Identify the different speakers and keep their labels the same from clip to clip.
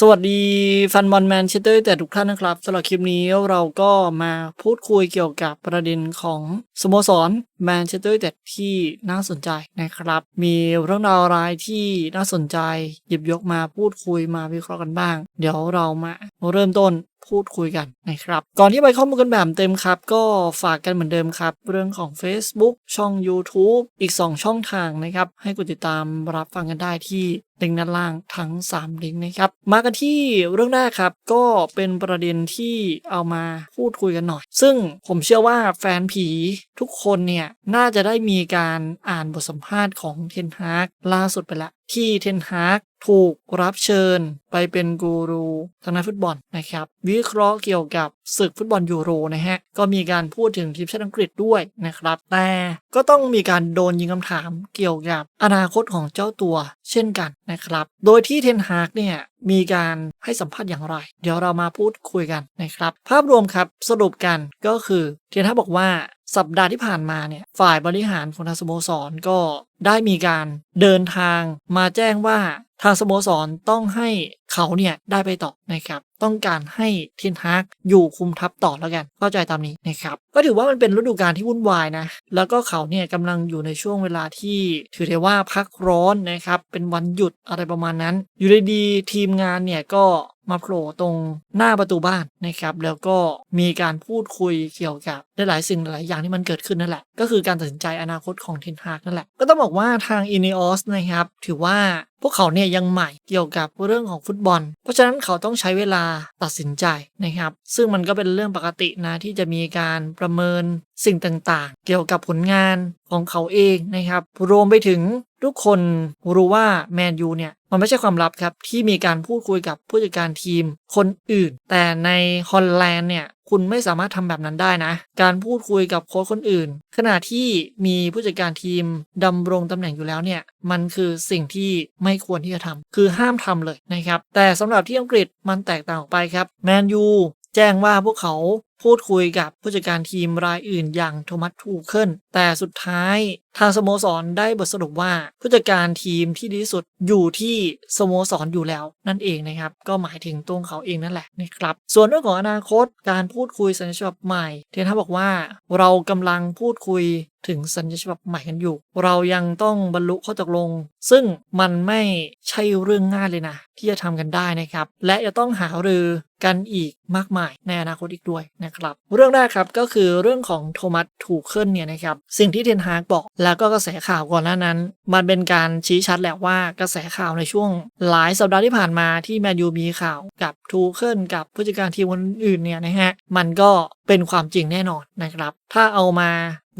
Speaker 1: สวัสดีแฟันบอลแมนเชสเตอร์แต่ทุกท่านนะครับสำหรับคลิปนี้เราก็มาพูดคุยเกี่ยวกับประเด็นของสโมสรแมนเชสเตอร์แต่ที่น่าสนใจนะครับ มีเรื่องราวอะไรที่น่าสนใจ หยิบยกมาพูดคุยมาวิเคราะห์กันบ้าง เดี๋ยวเรามาเริ่มต้น พูดคุยกันนะครับ ก่อนที่ไปข้อมูลกันแบบเต็มครับ ก็ฝากกันเหมือนเดิมครับ เรื่องของ Facebook ช่อง YouTube อีก 2 ช่องทางนะครับ ให้กดติดตามรับฟังกันได้ที่ลิงก์ด้านล่างทั้ง 3 ลิงก์นะครับ มากันที่เรื่องแรกครับ ก็เป็นประเด็นที่เอามาพูดคุยกันหน่อย ซึ่งผมเชื่อว่าแฟนผีทุกคนเนี่ย น่าจะได้มีการอ่านบทสัมภาษณ์ของเทนฮาร์กล่าสุดไปละที่เทนฮาก ถูกรับเชิญไปเป็นกูรูทางด้านฟุตบอลนะครับ วิเคราะห์เกี่ยวกับศึกฟุตบอลยูโรนะฮะ ก็มีการพูดถึงทีมชาติอังกฤษด้วยนะครับ แต่ก็ต้องมีการโดนยิงคำถามเกี่ยวกับอนาคตของเจ้าตัวเช่นกันนะครับ โดยที่เทนฮากเนี่ยมีการให้สัมภาษณ์อย่างไร เดี๋ยวเรามาพูดคุยกันนะครับ ภาพรวมครับสรุปกันก็คือเทนฮากบอกว่า สัปดาห์ที่ผ่านมาเนี่ยฝ่ายบริหารของทางสโมสรก็ได้มีการเดินทางมาแจ้งว่าทางสโมสรต้องให้ เขาเนี่ยได้ไปต่อนะครับต้องการให้เทนฮากอยู่คุมทัพต่อแล้วกันเข้าใจตามนี้นะครับก็ถือว่ามันเป็นฤดูกาลที่วุ่นวายนะแล้วก็เขาเนี่ยกำลังอยู่ในช่วงเวลาที่ถือได้ว่าพักร้อนนะครับเป็นวันหยุดอะไรประมาณนั้น อยู่ดีๆทีมงานเนี่ยก็มาโผล่ตรงหน้าประตูบ้านนะครับแล้วก็มีการพูดคุยเกี่ยวกับหลายสิ่งหลายอย่างที่มันเกิดขึ้นนั่นแหละ ก็คือการตัดสินใจอนาคตของเทนฮากนั่นแหละ ก็ต้องบอกว่าทางอินิออสนะครับถือว่า พวกเขาเนี่ยยังใหม่เกี่ยวกับเรื่องของฟุตบอล เพราะฉะนั้นเขาต้องใช้เวลาตัดสินใจนะครับ ซึ่งมันก็เป็นเรื่องปกตินะที่จะมีการประเมินสิ่งต่างๆ เกี่ยวกับผลงานของเขาเองนะครับรวมไปถึงทุกคนรู้ว่าแมนยูเนี่ย มันไม่ใช่ความลับครับ ที่มีการพูดคุยกับผู้จัดการทีมคนอื่น แต่ในฮอลแลนด์เนี่ยคุณไม่สามารถทำแบบนั้นได้นะ การพูดคุยกับโค้ชคนอื่น ขณะที่มีผู้จัดการทีมดำรงตำแหน่งอยู่แล้วเนี่ย มันคือสิ่งที่ไม่ควรที่จะทำคือห้ามทำเลยนะครับ แต่สำหรับที่อังกฤษมันแตกต่างออกไปครับแมนยูแจ้งว่าพวกเขาพูดคุยกับผู้จัดการทีมรายอื่นอย่างโทมัสทูเคิลแต่สุดท้าย ทางสโมสรได้บทสรุปว่าผู้จัดการทีมที่ดีที่สุดอยู่ที่สโมสรอยู่แล้วนั่นเองนะครับ ก็หมายถึงตัวเขาเองนั่นแหละนะครับ ส่วนเรื่องของอนาคตการพูดคุยสัญญาฉบับใหม่ เทนฮาบอกว่าเรากำลังพูดคุยถึงสัญญาฉบับใหม่กันอยู่ เรายังต้องบรรลุข้อตกลง ซึ่งมันไม่ใช่เรื่องง่ายเลยนะ ที่จะทำกันได้นะครับ และจะต้องหารือกันอีกมากมายในอนาคตอีกด้วยนะครับ เรื่องแรกครับก็คือเรื่องของโทมัสถูกเคิลเนี่ยนะครับ สิ่งที่เทนฮากบอกแล้วก็กระแสข่าวก่อนหน้านั้น มันเป็นการชี้ชัดแหละว่ากระแสข่าวในช่วง หลายสัปดาห์ที่ผ่านมาที่แมนยูมีข่าวกับทูเคิลกับผู้จัดการทีมคนอื่นเนี่ยนะฮะมันก็เป็นความจริงแน่นอนนะครับ ถ้าเอามา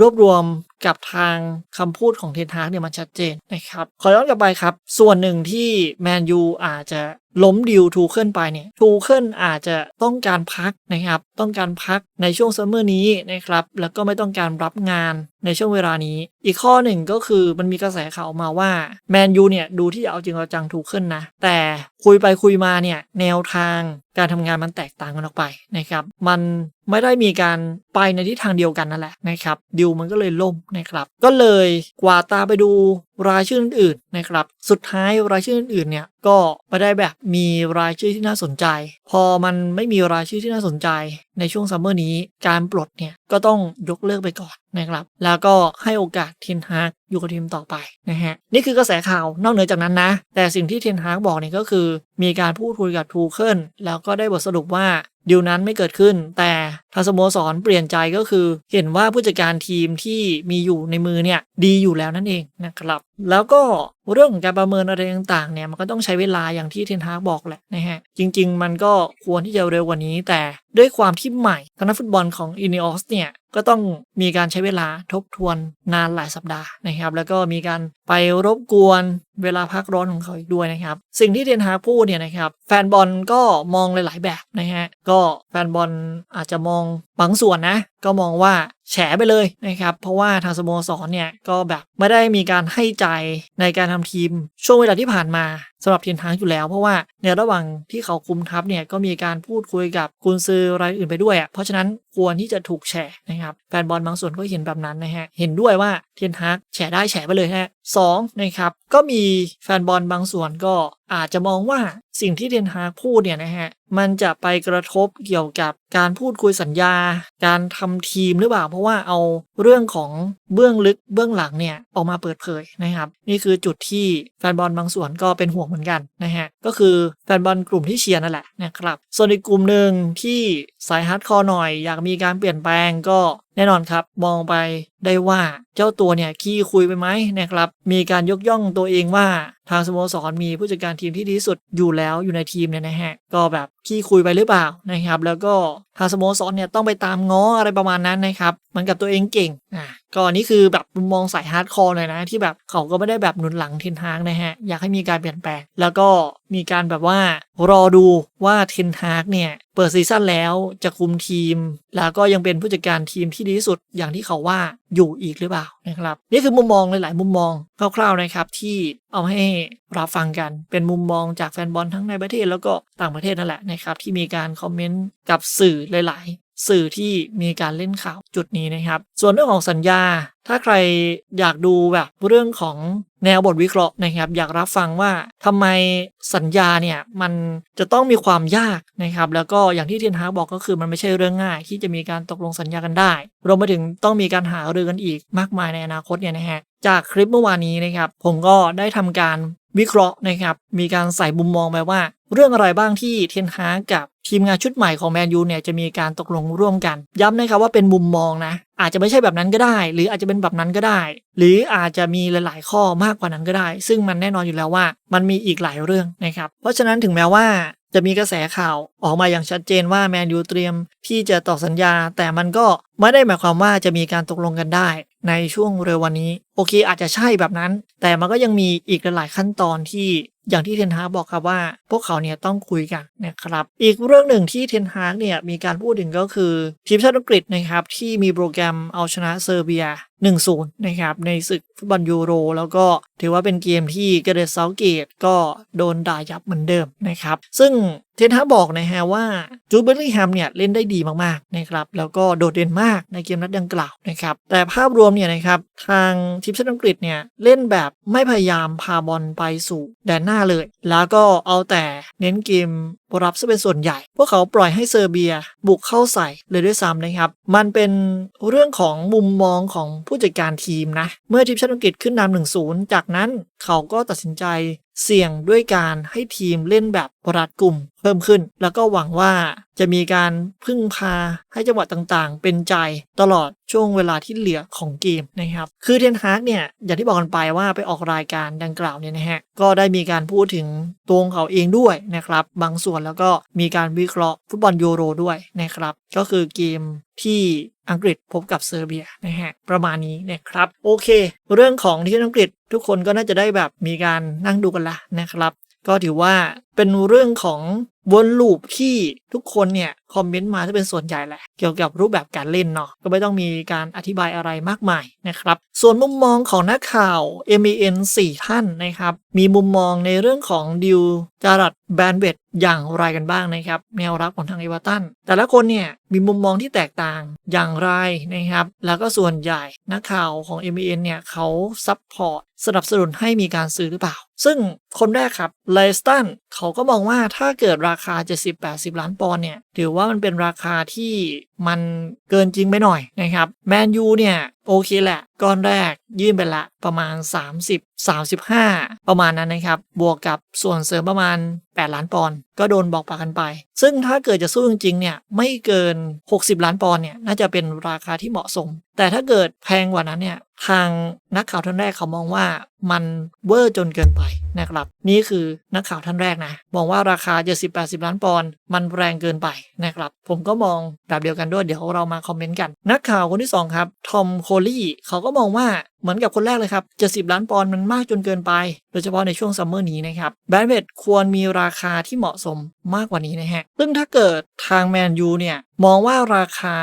Speaker 1: รวบรวม กับทางคำพูดของเทนฮากเนี่ยมันชัดเจนนะครับ ขอย้อนกลับไปครับ ส่วนหนึ่งที่แมนยูอาจจะล้มดิวทูเคิลไปเนี่ยทูเคิลอาจจะต้องการพักนะครับ ต้องการพักในช่วงซัมเมอร์นี้นะครับ แล้วก็ไม่ต้องการรับงานในช่วงเวลานี้ อีกข้อหนึ่งก็คือมันมีกระแสข่าวมาว่าแมนยูเนี่ยดูที่จะเอาจริงเอาจังทูเคิลนะ แต่คุยไปคุยมาเนี่ยแนวทางการทำงานมันแตกต่างกันออกไปนะครับ มันไม่ได้มีการไปในทิศทางเดียวกันนั่นแหละนะครับดิวมันก็เลยล่มนะครับ ก็เลยกว่าตาไปดู รายชื่ออื่นๆนะครับ สุดท้ายรายชื่ออื่นๆเนี่ยก็ไม่ได้แบบมีรายชื่อที่น่าสนใจ พอมันไม่มีรายชื่อที่น่าสนใจ ในช่วงซัมเมอร์นี้การปลดเนี่ยก็ต้องยกเลิกไปก่อนนะครับ แล้วก็ให้โอกาสเทนฮากอยู่กับทีมต่อไปนะฮะนี่คือกระแสข่าวนอกเหนือจากนั้นนะ แต่สิ่งที่เทนฮากบอกเนี่ยก็คือ มีการพูดคุยกับทูเคิลแล้วก็ได้บทสรุปว่าดิวนั้นไม่เกิดขึ้น แต่ทางสโมสรเปลี่ยนใจก็คือ เห็นว่าผู้จัดการทีมที่มีอยู่ในมือเนี่ยดีอยู่แล้วนั่นเองนะครับแล้วก็เรื่องของการประเมินอะไรต่างๆเนี่ยมันก็ต้องใช้เวลาอย่างที่เทนฮากบอกแหละนะฮะ จริง ๆ มันก็ควรที่จะเร็วกว่านี้ แต่ด้วยความที่ใหม่ทางนักฟุตบอลของอินิออสเนี่ยก็ต้องมีการใช้เวลาทบทวนนานหลายสัปดาห์นะครับ แล้วก็มีการไปรบกวนเวลาพักร้อนของเขาอีกด้วยนะครับ สิ่งที่เทนฮากพูดเนี่ยนะครับ แฟนบอลก็มองหลาย ๆ แบบนะฮะก็แฟนบอลอาจจะมองบางส่วนนะก็มองว่าแฉไปเลยนะครับเพราะว่าทางสโมสรเนี่ยก็แบบไม่ได้มีการให้ใจในการทำทีม ช่วงเวลาที่ผ่านมา สำหรับเทียนฮางอยู่แล้ว เพราะว่าในระหว่างที่เขาคุมทัพเนี่ยก็มีการพูดคุยกับกุนซือรายอื่นไปด้วยอะเพราะฉะนั้นควรที่จะถูกแฉนะครับแฟนบอลบางส่วนก็เห็นแบบนั้นนะฮะเห็นด้วยว่าเทียนฮากแฉได้แฉไปเลยฮะสองนะครับก็มีแฟนบอลบางส่วนก็อาจจะมองว่าสิ่งที่เทียนฮากพูดเนี่ยนะฮะมันจะไปกระทบเกี่ยวกับการพูดคุยสัญญา การทำทีมหรือเปล่า เพราะว่าเอาเรื่องของเบื้องลึกเบื้องหลังเนี่ยออกมาเปิดเผยนะครับ นี่คือจุดที่แฟนบอลบางส่วนก็เป็นห่วงเหมือนกันนะฮะ ก็คือแฟนบอลกลุ่มที่เชียร์นั่นแหละนะครับ ส่วนอีกกลุ่มหนึ่งที่สายฮาร์ดคอร์หน่อย อยากมีการเปลี่ยนแปลงก็ แน่นอนครับมองไปได้ว่าเจ้าตัวเนี่ยขี้คุยไปไหมนะครับมีการยกย่องตัวเองว่าทางสโมสรมีผู้จัดการทีมที่ดีที่สุดอยู่แล้วอยู่ในทีมเนี่ยนะฮะก็แบบขี้คุยไปหรือเปล่านะครับ แล้วก็ทางสโมสรเนี่ยต้องไปตามง้ออะไรประมาณนั้นนะครับเหมือนกับตัวเองเก่งอะก็นี่คือแบบมุมมองสายฮาร์ดคอร์เลยนะ ที่แบบเขาก็ไม่ได้แบบหนุนหลังเทนฮากนะฮะอยากให้มีการเปลี่ยนแปลง แล้วก็มีการแบบว่ารอดูว่าเทนฮากเนี่ย เปิดซีซั่นแล้วจะคุมทีม แล้วก็ยังเป็นผู้จัดการทีมที่ดีที่สุดอย่างที่เขาว่าอยู่อีกหรือเปล่านะครับ นี่คือมุมมองหลาย ๆ มุมมองคร่าว ๆ นะครับ ที่เอาให้รับฟังกันเป็นมุมมองจากแฟนบอลทั้งในประเทศแล้วก็ต่างประเทศนั่นแหละนะครับ ที่มีการคอมเมนต์กับสื่อหลายๆ สื่อที่มีการเล่นข่าวจุดนี้นะครับ ส่วนเรื่องของสัญญา ถ้าใครอยากดูแบบเรื่องของแนวบทวิเคราะห์นะครับ อยากรับฟังว่าทำไมสัญญาเนี่ยมันจะต้องมีความยากนะครับ แล้วก็อย่างที่เทียนฮาบอกก็คือมันไม่ใช่เรื่องง่าย ที่จะมีการตกลงสัญญากันได้รวมไปถึงต้องมีการหารือกันอีกมากมายในอนาคตเนี่ยนะฮะจากคลิปเมื่อวานนี้นะครับ ผมก็ได้ทำการ วิเคราะห์นะครับ มีการใส่มุมมองไปว่า เรื่องอะไรบ้างที่เทนฮากกับทีมงานชุดใหม่ของแมนยูเนี่ยจะมีการตกลงร่วมกัน ย้ำนะครับว่าเป็นมุมมองนะ อาจจะไม่ใช่แบบนั้นก็ได้ หรืออาจจะเป็นแบบนั้นก็ได้ หรืออาจจะมีหลาย ๆ ข้อมากกว่านั้นก็ได้ ซึ่งมันแน่นอนอยู่แล้วว่า มันมีอีกหลายเรื่องนะครับ เพราะฉะนั้นถึงแม้ว่า จะมีกระแสข่าวออกมาอย่างชัดเจนว่าแมนยูเตรียมที่จะต่อสัญญา แต่มันก็ไม่ได้หมายความว่าจะมีการตกลงกันได้ ในช่วงเร็ววันนี้ โอเคอาจจะใช่แบบนั้น แต่มันก็ยังมีอีกหลายขั้นตอนที่อย่างที่เทนฮากบอกครับว่า พวกเขาเนี่ยต้องคุยกันนะครับ อีกเรื่องหนึ่งที่เทนฮากเนี่ยมีการพูดถึงก็คือทีมชาติอังกฤษนะครับที่มีโปรแกรมเอาชนะเซอร์เบีย 1-0 นะครับในศึกฟุตบอลยูโร แล้วก็ถือว่าเป็นเกมที่เกเรตเซาเกตก็โดนด่ายับเหมือนเดิมนะครับ ซึ่งเทนฮาบอกนะฮะว่าจูเบอร์ลิงแฮมเนี่ยเล่นได้ดีมากๆนะครับแล้วก็โดดเด่นมากในเกมนัดดังกล่าวนะครับแต่ภาพรวมเนี่ยนะครับทางทีมชาติอังกฤษเนี่ยเล่นแบบไม่พยายามพาบอลไปสู่แดนหน้าเลย แล้วก็เอาแต่เน้นเกม รับซะเป็นส่วนใหญ่ พวกเขาปล่อยให้เซอร์เบียบุกเข้าใส่เลยด้วยซ้ำนะครับ มันเป็นเรื่องของมุมมองของผู้จัดการทีมนะ เมื่อทีมชาติอังกฤษขึ้นนำหนึ่งศูนย์จากนั้นเขาก็ตัดสินใจ เสี่ยงด้วยการให้ทีมเล่นแบบรัดกลุ่มเพิ่มขึ้น แล้วก็หวังว่าจะมีการพึ่งพาให้จังหวะต่างๆ เป็นใจตลอดช่วงเวลาที่เหลือของเกมนะครับ คือเทนฮากเนี่ยอย่างที่บอกกันไปว่าไปออกรายการดังกล่าวเนี่ยนะฮะก็ได้มีการพูดถึงตัวของเขาเองด้วยนะครับ บางส่วนแล้วก็มีการวิเคราะห์ฟุตบอลยูโรด้วยนะครับ ก็คือเกมที่อังกฤษพบกับเซอร์เบียนะฮะประมาณนี้นะครับ โอเค เรื่องของที่อังกฤษทุกคนก็น่าจะได้แบบมีการนั่งดูกันละนะครับ ก็ถือว่าเป็นเรื่องของวนลูปที่ทุกคนเนี่ยคอมเมนต์มาที่เป็นส่วนใหญ่แหละ เกี่ยวกับรูปแบบการเล่นเนาะก็ไม่ต้องมีการอธิบายอะไรมากมายนะครับ ส่วนมุมมองของนักข่าว MEN 4 ท่านนะครับ มีมุมมองในเรื่องของดิวจารัดแบนเวดอย่างไรกันบ้างนะครับ แนวรับของทางเอเวอร์ตันแต่ละคนเนี่ยมีมุมมองที่แตกต่างอย่างไรนะครับ แล้วก็ส่วนใหญ่นักข่าวของ MEN เนี่ยเขาซับพอร์ตสนับสนุนให้มีการซื้อหรือเปล่า ซึ่งคนแรกครับเลสตันเขาาก็มองว่าถ้าเกิดราคา 70-80 ล้านปอนด์เนี่ย ถือว่ามันเป็นราคาที่มันเกินจริงไปหน่อยนะครับ แมนยูเนี่ย โอเคแหละ ก้อนแรกยื่นไปละประมาณ 30 35 ประมาณนั้นนะครับ บวกกับส่วนเสริมประมาณ 8 ล้านปอนด์ก็โดนบอกปากกันไป ซึ่งถ้าเกิดจะสู้จริงๆเนี่ยไม่เกิน 60 ล้านปอนด์เนี่ยน่าจะเป็นราคาที่เหมาะสม แต่ถ้าเกิดแพงกว่านั้นเนี่ยทางนักข่าวท่านแรกเขามองว่ามันเวอร์จนเกินไปนะครับ นี่คือนักข่าวท่านแรกนะมองว่าราคา70-80ล้านปอนด์มันแรงเกินไปนะครับ ผมก็มองแบบเดียวกันด้วยเดี๋ยวเรามาคอมเมนต์กัน นักข่าวคนที่ 2 ครับ ทอมโคลี่เขาก็มองว่า เหมือนกับคนแรกเลยครับ 70 ล้านปอนด์มันมากจนเกินไป โดยเฉพาะในช่วงซัมเมอร์นี้นะครับแบรนด์เวทควรมีราคาที่เหมาะสมมากกว่านี้นะฮะ ซึ่งถ้าเกิดทางแมนยูเนี่ย มองว่าราคา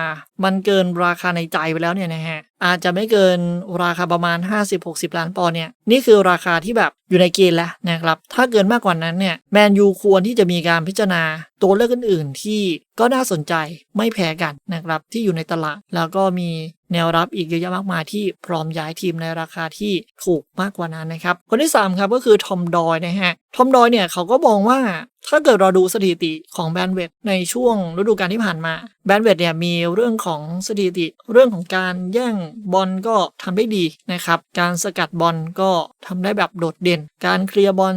Speaker 1: มันเกินราคาในใจไปแล้วเนี่ยนะฮะ อาจจะไม่เกินราคาประมาณ 50-60 ล้านปอนด์เนี่ย นี่คือราคาที่แบบอยู่ในเกณฑ์แล้วนะครับ ถ้าเกินมากกว่านั้นเนี่ยแมนยูควรที่จะมีการพิจารณาตัวเลือกอื่น ๆ ที่ก็น่าสนใจไม่แพ้กันนะครับที่อยู่ในตลาด แล้วก็มีแนวรับอีกเยอะแยะมากมายที่พร้อมย้ายทีมในราคาที่ถูกมากกว่านั้นนะครับ คนที่ 3 ครับก็คือทอมดอยนะฮะทอมดอยเนี่ยเขาก็มองว่าถ้าเกิดเราดูสถิติของแบนเวดในช่วงฤดูกาลที่ผ่านมาแบนเวดเนี่ยมีเรื่องของสถิติ เรื่องของการแย่งบอลก็ทำได้ดีนะครับ การสกัดบอลก็ทำได้แบบโดดเด่น การเคลียร์บอล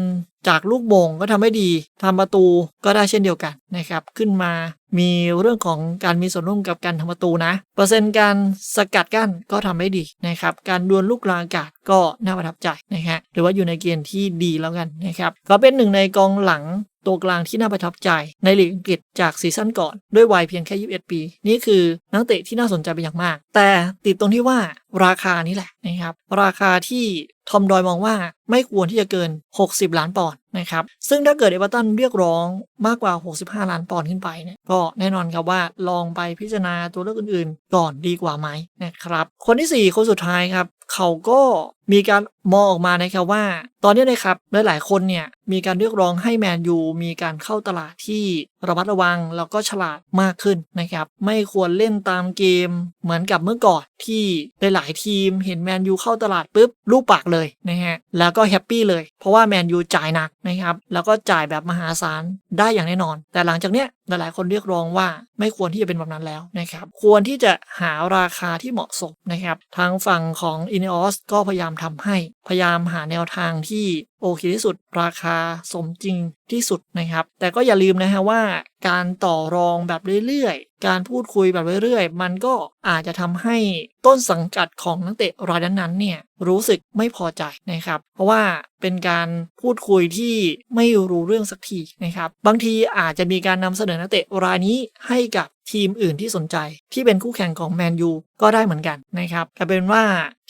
Speaker 1: จากลูกโบ่งก็ทำได้ดีทำประตูก็ได้เช่นเดียวกันนะครับ ขึ้นมามีเรื่องของการมีส่วนร่วมกับการทำประตูนะ เปอร์เซ็นต์การสกัดกั้นก็ทำได้ดีนะครับ การดวลลูกกลางอากาศก็น่าประทับใจนะฮะหรือว่าอยู่ในเกณฑ์ที่ดีแล้วกันนะครับก็เป็นหนึ่งในกองหลังตัวกลางที่น่าประทับใจในลีกอังกฤษจากซีซั่นก่อน ด้วยวัยเพียงแค่ 21 ปี นี่คือนักเตะที่น่าสนใจเป็นอย่างมาก แต่ติดตรงที่ว่า ราคานี่แหละนะครับ ราคาที่ทอมดอยมองว่าไม่ควรที่จะเกิน 60 ล้านปอนด์นะครับ ซึ่งถ้าเกิดเอเวอร์ตันเรียกร้องมากกว่า 65 ล้านปอนด์ขึ้นไปเนี่ยก็แน่นอนครับว่าลองไปพิจารณาตัวเลือกอื่นๆ ก่อนดีกว่าไหมนะครับ คนที่ 4 คนสุดท้ายครับ เขาก็มีการมองออกมานะครับว่า ตอนนี้นะครับหลายๆคนเนี่ยมีการเรียกร้องให้แมนยูมีการเข้าตลาดที่ระมัดระวังแล้วก็ฉลาดมากขึ้นนะครับ ไม่ควรเล่นตามเกม เหมือนกับเมื่อก่อนที่หลายๆทีมเห็นแมนยูเข้าตลาดปุ๊บรูปปากเลยนะฮะแล้วก็แฮปปี้เลย เพราะว่าแมนยูจ่ายหนักนะครับแล้วก็จ่ายแบบมหาศาลได้อย่างแน่นอน แต่หลังจากเนี้ยหลายๆ คนเรียกร้องว่าไม่ควรที่จะเป็นแบบนั้นแล้วนะครับ ควรที่จะหาราคาที่เหมาะสมนะครับ ทางฝั่งของ i n e o s ก็พยายามทำให้ พยายามหาแนวทางที่ โอเคที่สุดราคาสมจริงที่สุดนะครับ แต่ก็อย่าลืมนะฮะว่า การต่อรองแบบเรื่อยๆ การพูดคุยแบบเรื่อยๆ มันก็อาจจะทำให้ต้นสังกัดของนักเตะรายนั้นๆเนี่ยรู้สึกไม่พอใจนะครับ เพราะว่าเป็นการพูดคุยที่ไม่รู้เรื่องสักทีนะครับ บางทีอาจจะมีการนำเสนอนักเตะรายนี้ให้กับ ทีมอื่นที่สนใจที่เป็นคู่แข่งของแมนยูก็ได้เหมือนกันนะครับกลายเป็นว่า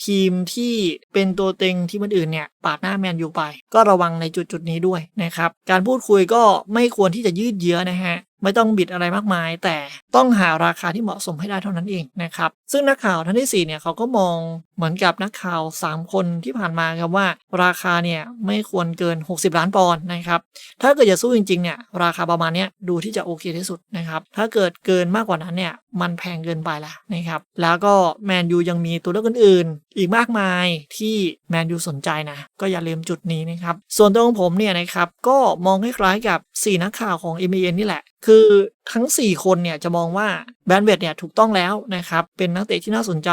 Speaker 1: ทีมที่เป็นตัวเต็งที่มันอื่นเนี่ยปาดหน้าแมนยูไป ก็ระวังในจุดจุดนี้ด้วยนะครับ การพูดคุยก็ไม่ควรที่จะยืดเยื้อนะฮะ ไม่ต้องบิดอะไรมากมาย แต่ต้องหาราคาที่เหมาะสมให้ได้เท่านั้นเองนะครับ ซึ่งนักข่าวท่านที่4เนี่ยเขาก็มองเหมือนกับนักข่าว 3 คนที่ผ่านมาครับว่า ราคาเนี่ยไม่ควรเกิน 60 ล้านปอนด์นะครับ ถ้าเกิดจะสู้จริงๆเนี่ยราคาประมาณเนี้ยดูที่จะโอเคที่สุดนะครับ ถ้าเกิดเกินมากกว่านั้นเนี่ยมันแพงเกินไปละนะครับ แล้วก็แมนยูยังมีตัวเลือกอื่นๆ อีกมากมายที่แมนยูสนใจนะ ก็อย่าลืมจุดนี้นะครับ ส่วนตัวของผมเนี่ยนะครับ ก็มองคล้ายๆกับ 4 นักข่าวของ m อ n นี่แหละ คือทั้ง 4 คนเนี่ยจะมองว่าแบนเวดเนี่ยถูกต้องแล้วนะครับ เป็นนักเตะที่น่าสนใจ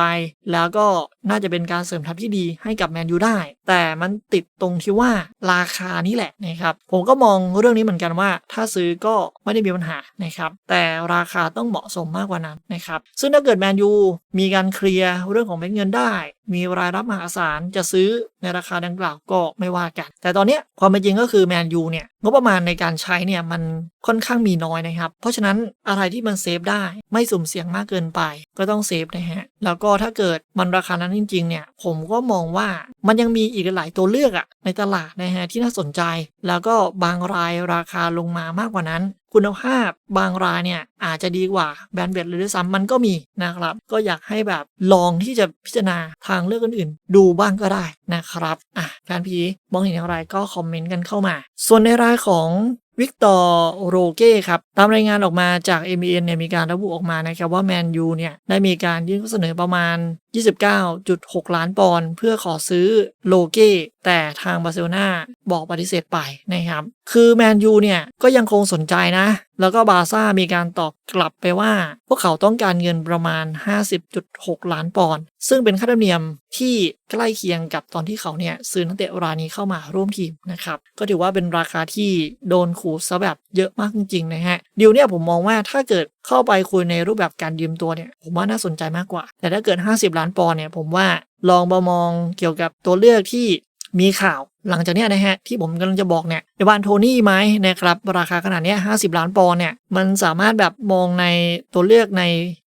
Speaker 1: แล้วก็น่าจะเป็นการเสริมทัพที่ดีให้กับแมนยูได้ แต่มันติดตรงที่ว่าราคานี่แหละนะครับ ผมก็มองเรื่องนี้เหมือนกันว่า ถ้าซื้อก็ไม่ได้มีปัญหานะครับ แต่ราคาต้องเหมาะสมมากกว่านั้นนะครับ ซึ่งถ้าเกิดแมนยูมีการเคลียร์เรื่องของเม็ดเงินได้ มีรายรับมหาศาลจะซื้อในราคาดังกล่าวก็ไม่ว่ากัน แต่ตอนนี้ความเป็นจริงก็คือแมนยูเนี่ยงบประมาณในการใช้เนี่ยมันค่อนข้างมีน้อยนะครับ เพราะฉะนั้นอะไรที่มันเซฟได้ไม่สุ่มเสี่ยงมากเกินไป ก็ต้องเซฟนะฮะ แล้วก็ถ้าเกิดมันราคานั้นจริงๆเนี่ย ผมก็มองว่ามันยังมีอีกหลายตัวเลือกอะในตลาดนะฮะที่น่าสนใจ แล้วก็บางรายราคาลงมามากกว่านั้น คุณภาพบางรายเนี่ยอาจจะดีกว่าแบรนด์เบดเลยด้วยซ้ำมันก็มีนะครับ ก็อยากให้แบบลองที่จะพิจารณาทางเลือกอื่นๆ ดูบ้างก็ได้นะครับอะการพีมองเห็นอย่างไรก็คอมเมนต์กันเข้ามา ส่วนในรายของ วิกตอร์โรเก้ครับ ตามรายงานออกมาจาก m อ n เนี่ยมีการระบุออกมานะครับว่าแมนยูเนี่ยได้มีการยื่นข้อเสนอประมาณ 29.6 ล้านปอนด์เพื่อขอซื้อโลเก้แต่ทางบาร์เซโลนาบอกปฏิเสธไปนะครับ คือแมนยูเนี่ยก็ยังคงสนใจนะ แล้วก็บาร์ซ่ามีการตอบกลับไปว่า พวกเขาต้องการเงินประมาณ 50.6 ล้านปอนด์ซึ่งเป็นค่าธรรมเนียมที่ใกล้เคียงกับตอนที่เขาเนี่ยซื้อนักเตะรายนี้เข้ามาร่วมทีมนะครับ ก็ถือว่าเป็นราคาที่โดนขู่ซะแบบเยอะมากจริงๆนะฮะดีลเนี่ยผมมองว่าถ้าเกิดเข้าไปคุยในรูปแบบการยืมตัวเนี่ยผมว่าน่าสนใจมากกว่า แต่ถ้าเกิด 50 ล้านปอนด์เนี่ยผมว่าลองมามองเกี่ยวกับตัวเลือกที่ มีข่าวหลังจากนี้นะฮะที่ผมกำลังจะบอกเนี่ยเอวานโทนี่ไหมนะครับราคาขนาดนี้ย50ล้านปอนด์เนี่ยมันสามารถแบบมองในตัวเลือกใน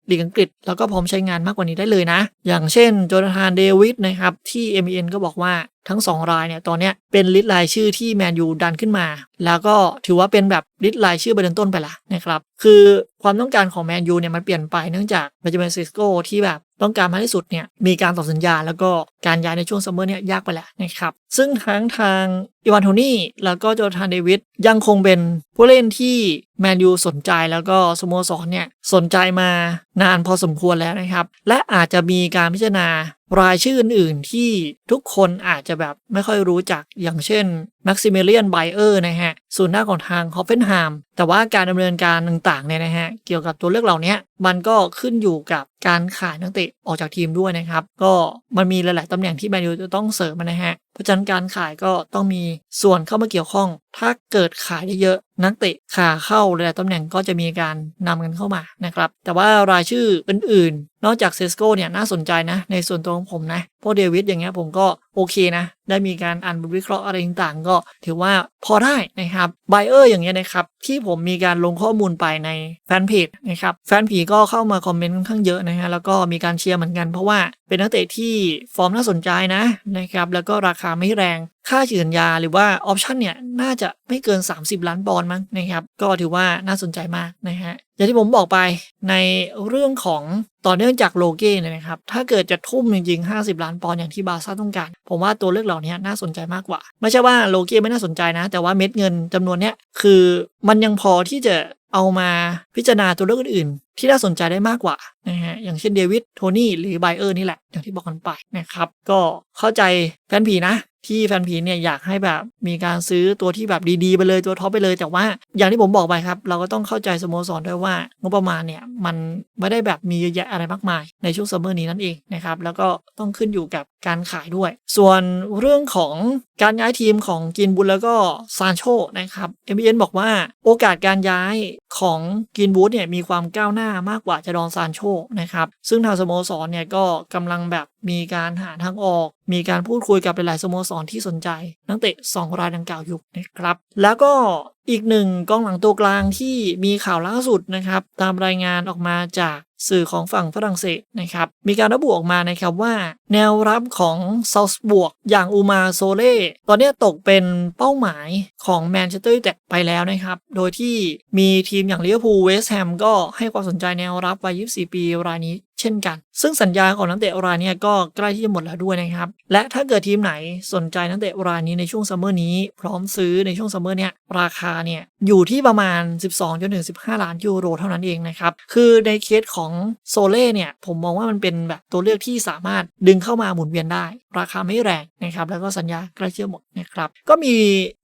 Speaker 1: ลีกอังกฤษ แล้วก็พร้อมใช้งานมากกว่านี้ได้เลยนะ อย่างเช่นโจนาธานเดวิดนะครับที่ MEN ก็บอกว่า ทั้ง 2 รายเนี่ยตอนเนี้ยเป็นลิสต์รายชื่อที่แมนยูดันขึ้นมา แล้วก็ถือว่าเป็นแบบลิสต์รายชื่อเบอร์ต้นไปละนะครับคือความต้องการของแมนยูเนี่ยมันเปลี่ยนไปเนื่องจากเบนจามินซิสโกที่แบบต้องการมากที่สุดเนี่ยมีการต่อสัญญา แล้วก็การย้ายในช่วงซัมเมอร์เนี่ยยากไปแล้วนะครับซึ่งทั้งทางอีวานโทนี่แล้วก็โจทานเดวิดยังคงเป็นผู้เล่นที่แมนยูสนใจแล้วก็สโมสรเนี่ยสนใจมานานพอสมควรแล้วนะครับและอาจจะมีการพิจารณา รายชื่ออื่นๆที่ทุกคนอาจจะแบบไม่ค่อยรู้จักอย่างเช่น แม็กซิเมเลียนไบเออร์นะฮะศูนย์หน้าของทางฮอฟเฟนไฮม์แต่ว่าการดำเนินการต่างๆเนี่ยนะฮะเกี่ยวกับตัวเลือกเหล่านี้มันก็ขึ้นอยู่กับการขายนักเตะออกจากทีมด้วยนะครับ ก็มันมีหลาย ๆตำแหน่งที่แมนยูจะต้องเสริมนะฮะเพราะฉะนั้นการขายก็ต้องมีส่วนเข้ามาเกี่ยวข้อง ถ้าเกิดขายได้เยอะนักเตะขาเข้าหลายๆตำแหน่งก็จะมีการนำกันเข้ามานะครับแต่ว่ารายชื่ออื่น ๆ นอกจากเซสโกเนี่ยน่าสนใจนะในส่วนตัวของผมนะ พวกเดวิดอย่างเงี้ยผมก็โอเคนะ ได้มีการอ่านบทวิเคราะห์อะไรต่างๆ ก็ถือว่าพอได้นะครับไบเออร์อย่างเงี้ยนะครับ ที่ผมมีการลงข้อมูลไปในแฟนเพจนะครับแฟนผีก็เข้ามาคอมเมนต์ค่อนข้างเยอะนะฮะแล้วก็มีการเชียร์เหมือนกันเพราะว่าเป็นนักเตะที่ฟอร์มน่าสนใจนะนะครับแล้วก็ราคาไม่แรงค่าเฉือนยาหรือว่าออปชันเนี่ยน่าจะไม่เกิน 30 ล้านปอนด์มั้งนะครับก็ถือว่าน่าสนใจมากนะฮะอย่างที่ผมบอกไปในเรื่องของต่อเนื่องจากโลเก้เนี่ยนะครับถ้าเกิดจะทุ่มจริงๆ 50 ล้านปอนด์อย่างที่บาร์ซ่าต้องการ ผมว่าตัวเลือกเหล่านี้น่าสนใจมากกว่า ไม่ใช่ว่าโลเก้ไม่น่าสนใจนะ แต่ว่าเม็ดเงินจำนวนเนี้ยคือมัันยังพอที่จะเอามาพิจารณาตัวเลือกอื่นๆ ที่น่าสนใจได้มากกว่านะฮะอย่างเช่นเดวิดโทนี่หรือไบเออร์นี่แหละ อย่างที่บอกกันไปนะครับ ก็เข้าใจแฟนผีนะ ที่แฟนผีเนี่ยอยากให้แบบมีการซื้อตัวที่แบบดีๆ ไปเลยตัวท็อปไปเลย แต่ว่าอย่างที่ผมบอกไปครับ เราก็ต้องเข้าใจสโมสรด้วยว่างบประมาณเนี่ยมันไม่ได้แบบมีเยอะแยะอะไรมากมาย ในช่วงซัมเมอร์นี้นั่นเองนะครับแล้วก็ต้องขึ้นอยู่กับการขายด้วย ส่วนเรื่องของการย้ายทีมของกินบุญแล้วก็ซานโชนะครับเอ็มเอ็นบอกว่าโอกาสการย้ายของกินบูธเนี่ยมีความก้าวหน้ามากกว่าจะดอนซานโชนะครับซึ่งทางสโมสรเนี่ยก็กำลังแบบ มีการหาทางออก มีการพูดคุยกับหลายๆสโมสรที่สนใจ นักเตะ 2 รายดังกล่าวอยู่นะครับ แล้วก็อีกหนึ่งกองหลังตัวกลางที่มีข่าวล่าสุดนะครับ ตามรายงานออกมาจากสื่อของฝั่งฝรั่งเศสนะครับ มีการระบุออกมานะครับว่า แนวรับของซา u บวกอย่างอูมาโซเล่ตอนนี้ตกเป็นเป้าหมายของแมนเชสเตอร์ยูไนเต็ดไปแล้วนะครับ โดยที่มีทีมอย่างลิเวอร์พูลเวสต์แฮมก็ให้ความสนใจแนวรับวัย 24 ปีรายนี้ เช่นกัน ซึ่งสัญญาของนักเตะรายนี้ก็ใกล้ที่จะหมดแล้วด้วยนะครับ และถ้าเกิดทีมไหนสนใจนักเตะรายนี้ในช่วงซัมเมอร์นี้ พร้อมซื้อในช่วงซัมเมอร์เนี้ยราคาเนี่ย อยู่ที่ประมาณ 12จนถึง15 ล้านยูโรเท่านั้นเองนะครับ คือในเคสของโซเล่เนี่ย ผมมองว่ามันเป็นแบบตัวเลือกที่สามารถดึงเข้ามาหมุนเวียนได้ ราคาไม่แรงนะครับ แล้วก็สัญญาใกล้เชื่อหมดนะครับ ก็มี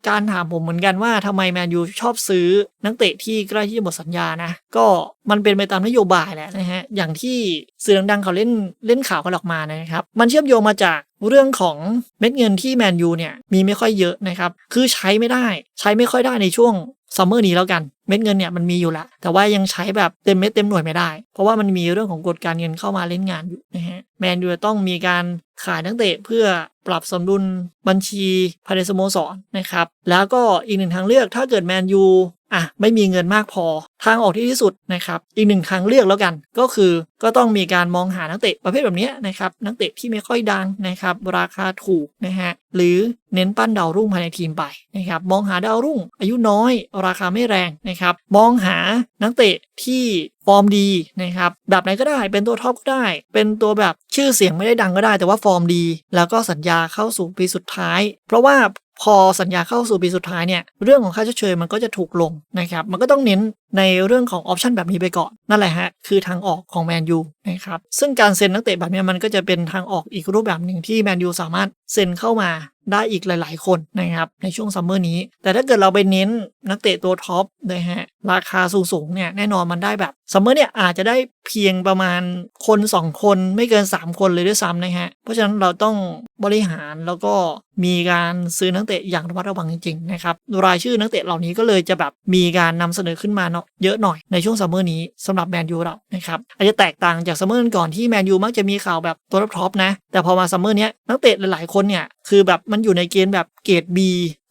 Speaker 1: การถามผมเหมือนกันว่าทำไมแมนยูชอบซื้อนักเตะที่ใกล้ที่จะหมดสัญญานะ ก็มันเป็นไปตามนโยบายแหละนะฮะ อย่างที่สื่อดังๆเขาเล่นเล่นข่าวกันออกมานะครับ มันเชื่อมโยงมาจาก เรื่องของเม็ดเงินที่แมนยูเนี่ยมีไม่ค่อยเยอะนะครับคือใช้ไม่ได้ใช้ไม่ค่อยได้ในช่วงซัมเมอร์นี้แล้วกันเม็ดเงินเนี่ยมันมีอยู่ละแต่ว่ายังใช้แบบเต็มเม็ดเต็มหน่วยไม่ได้ เพราะว่ามันมีเรื่องของกฎการเงินเข้ามาเล่นงานอยู่นะฮะแมนยูต้องมีการขายนักเตะเพื่อปรับสมดุลบัญชีภายในสโมสรนะครับแล้วก็อีกหนึ่งทางเลือกถ้าเกิดแมนยู อะไม่มีเงินมากพอ ทางออกที่ที่สุดนะครับอีกหนึ่งทางเลือกแล้วกัน ก็คือก็ต้องมีการมองหานักเตะประเภทแบบนี้นะครับนักเตะที่ไม่ค่อยดังนะครับราคาถูกนะฮะหรือเน้นปั้นดาวรุ่งภายในทีมไปนะครับมองหาดาวรุ่ง อายุน้อย ราคาไม่แรงนะครับมองหานักเตะที่ฟอร์มดีนะครับแบบไหนก็ได้เป็นตัวท็อปก็ได้ เป็นตัวแบบชื่อเสียงไม่ได้ดังก็ได้ แต่ว่าฟอร์มดี แล้วก็สัญญาเข้าสู่ปีสุดท้าย เพราะว่า พอสัญญาเข้าสู่ปีสุดท้ายเนี่ยเรื่องของค่าชดเชยมันก็จะถูกลงนะครับมันก็ต้องเน้นในเรื่องของออปชันแบบนี้ไปก่อน นั่นแหละฮะคือทางออกของแมนยูนะครับซึ่งการเซ็นนักเตะแบบนี้มันก็จะเป็นทางออกอีกรูปแบบหนึ่งที่แมนยูสามารถเซ็นเข้ามาได้อีกหลาย ๆ คนนะครับในช่วงซัมเมอร์นี้ แต่ถ้าเกิดเราไปเน้นนักเตะตัวท็อปนะฮะราคาสูงๆเนี่ยแน่นอนมันได้แบบซัมเมอร์เนี่ยอาจจะได้เพียงประมาณคน 2 คนไม่เกิน 3 คนเลยด้วยซ้ำนะฮะเพราะฉะนั้นเราต้องบริหารแล้วก็มีการซื้อนักเตะอย่างระมัดระวังจริงๆนะครับรายชื่อนักเตะเหล่านี้ก็เลยจะแบบมีการนำเสนอขึ้นมาเนาะเยอะหน่อยในช่วงซัมเมอร์นี้สำหรับแมนยูเรานะครับอาจจะแตกต่างจากซัมเมอร์ก่อนที่แมนยูมักจะมีข่าวแบบตัวท็อปนะแต่พอมาซัมเมอร์เนี้ยนักเตะหลายๆคนเนี่ยคือแบบมันอยู่ในเกณฑ์แบบ เกรด B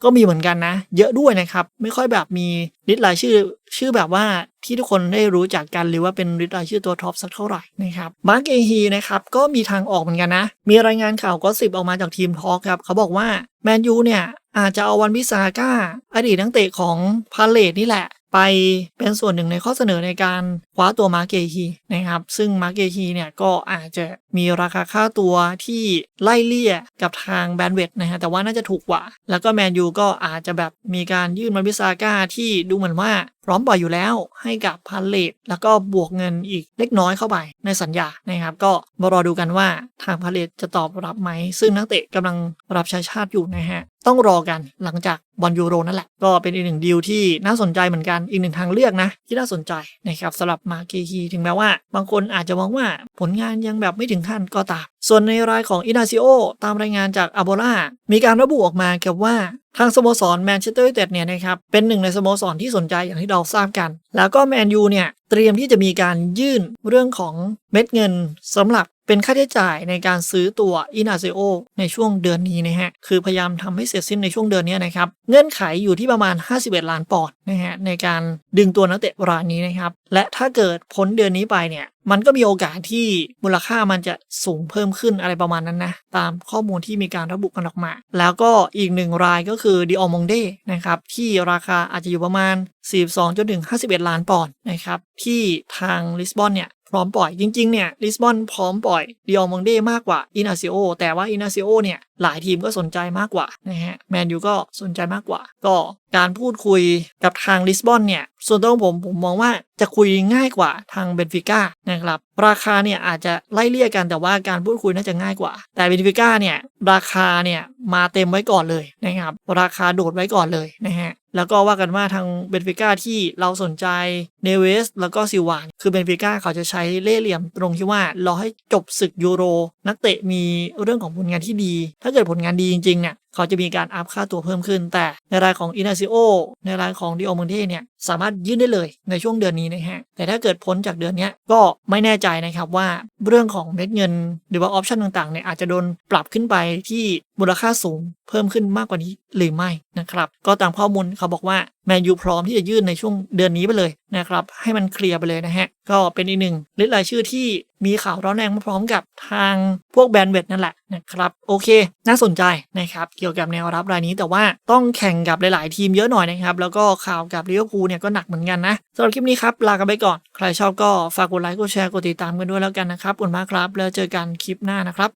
Speaker 1: ก็มีเหมือนกันนะ เยอะด้วยนะครับ ไม่ค่อยแบบมีลิสต์รายชื่อ ชื่อแบบว่าที่ทุกคนได้รู้จักกันหรือว่าเป็นลิสต์รายชื่อตัวท็อปสักเท่าไหร่นะครับมาร์กเอฮีนะครับก็มีทางออกเหมือนกันนะ มีรายงานข่าวก็สิบออกมาจากทีมทอล์กครับ เขาบอกว่าแมนยูเนี่ยอาจจะเอาวันพิซาก้า อดีตนักเตะของพาเลตนี่แหละ ไปเป็นส่วนหนึ่งในข้อเสนอในการคว้าตัวมาร์เกฮีนะครับซึ่งมาร์เกฮีเนี่ยก็อาจจะมีราคาค่าตัวที่ไล่เลี่ยกับทางแบนเวดนะฮะแต่ว่าน่าจะถูกกว่า แล้วก็แมนยูก็อาจจะแบบมีการยื่นมาบิซาก้าที่ดูเหมือนว่าพร้อมปล่อยอยู่แล้วให้กับพาเลตแล้วก็บวกเงินอีกเล็กน้อยเข้าไปในสัญญานะครับ ก็มารอดูกันว่าทางพาเลตจะตอบรับไหม ซึ่งนักเตะกำลังรับใช้ชาติอยู่นะฮะต้องรอกันหลังจากบอลยูโรนั่นแหละ ก็เป็นอีกหนึ่งดีลที่น่าสนใจเหมือนกันอีกหนึ่งทางเลือกนะที่น่าสนใจนะครับสำหรับมาเกฮีถึงแม้ว่า บางคนอาจจะมองว่าผลงานยังแบบไม่ถึงขั้นก็ตาม ส่วนในรายของอินาซิโอตามรายงานจากอาโบล่ามีการระบุออกมาครับว่าทางสโมสรแมนเชสเตอร์ยูไนเต็ดเนี่ยนะครับเป็นหนึ่งในสโมสรที่สนใจอย่างที่เราทราบกัน แล้วก็แมนยูเนี่ยเตรียมที่จะมีการยื่นเรื่องของเม็ดเงินสำหรับเป็นค่าใช้จ่ายในการซื้อตัวอินาเซโอในช่วงเดือนนี้นะฮะ คือพยายามทำให้เสร็จสิ้นในช่วงเดือนนี้นะครับ เงื่อนไขอยู่ที่ประมาณ 51 ล้านปอนด์นะฮะในการดึงตัวนักเตะรายนี้นะครับ และถ้าเกิดพ้นเดือนนี้ไปเนี่ย มันก็มีโอกาสที่มูลค่ามันจะสูงเพิ่มขึ้นอะไรประมาณนั้นนะ ตามข้อมูลที่มีการระบุกันออกมา แล้วก็อีกหนึ่งรายก็คือดิออมงเดนะครับ ที่ราคาอาจจะอยู่ประมาณ 42จนถึง51 ล้านปอนด์นะครับ ที่ทางลิสบอนเนี่ยพร้อมปล่อยจริงๆเนี่ยลิสบอนพร้อมปล่อยดิออมงเดมากกว่าอินาซิโอแต่ว่าอินาซิโอเนี่ย หลายทีมก็สนใจมากกว่านะฮะแมนยูก็สนใจมากกว่า ก็การพูดคุยกับทางลิสบอนเนี่ย ส่วนตัวของผมผมมองว่าจะคุยง่ายกว่าทางเบนฟิก้านะครับ ราคาเนี่ยอาจจะไล่เลี่ยกันแต่ว่าการพูดคุยน่าจะง่ายกว่า แต่เบนฟิก้าเนี่ยราคาเนี่ยมาเต็มไว้ก่อนเลยนะครับ ราคาโดดไว้ก่อนเลยนะฮะแล้วก็ว่ากันว่าทางเบนฟิก้าที่เราสนใจเนเวสแล้วก็ซิวานคือเบนฟิก้าเขาจะใช้เล่เหลี่ยมตรงที่ว่ารอให้จบศึกยูโร นักเตะมีเรื่องของผลงานที่ดีถ้าถ้าเกิดผลงานดีจริงๆเนี่ยเขาจะมีการอัพค่าตัวเพิ่มขึ้น แต่ในรายของอินาซิโอในรายของดิโอมอนเทเนี่ยสามารถยื่นได้เลยในช่วงเดือนนี้นะฮะ แต่ถ้าเกิดพ้นจากเดือนนี้ก็ไม่แน่ใจนะครับว่าเรื่องของเม็ดเงินหรือว่าออปชันต่างๆเนี่ยอาจจะโดนปรับขึ้นไปที่มูลค่าสูงเพิ่มขึ้นมากกว่านี้หรือไม่นะครับก็ตามข้อมูลเขาบอกว่าแมนยูพร้อมที่จะยื่นในช่วงเดือนนี้ไปเลยนะครับให้มันเคลียร์ไปเลยนะฮะก็เป็นอีกหนึ่งลิสต์รายชื่อที่มีข่าวร้อนแรงมาพร้อมกับทางพวกแบรนด์เวทนั่นแหละนะครับโอเค น่าสนใจนะครับเกี่ยวกับแนวรับรายนี้ แต่ว่าต้องแข่งกับหลาย ๆ ทีมเยอะหน่อยนะครับ แล้วก็ข่าวกับลิเวอร์พูลเนี่ยก็หนักเหมือนกันนะสำหรับคลิปนี้ครับ ลากันไปก่อน ใครชอบก็ฝากกดไลค์กดแชร์กดติดตามกันด้วยแล้วกันนะครับขอบคุณมากครับ แล้วเจอกันคลิปหน้านะครับ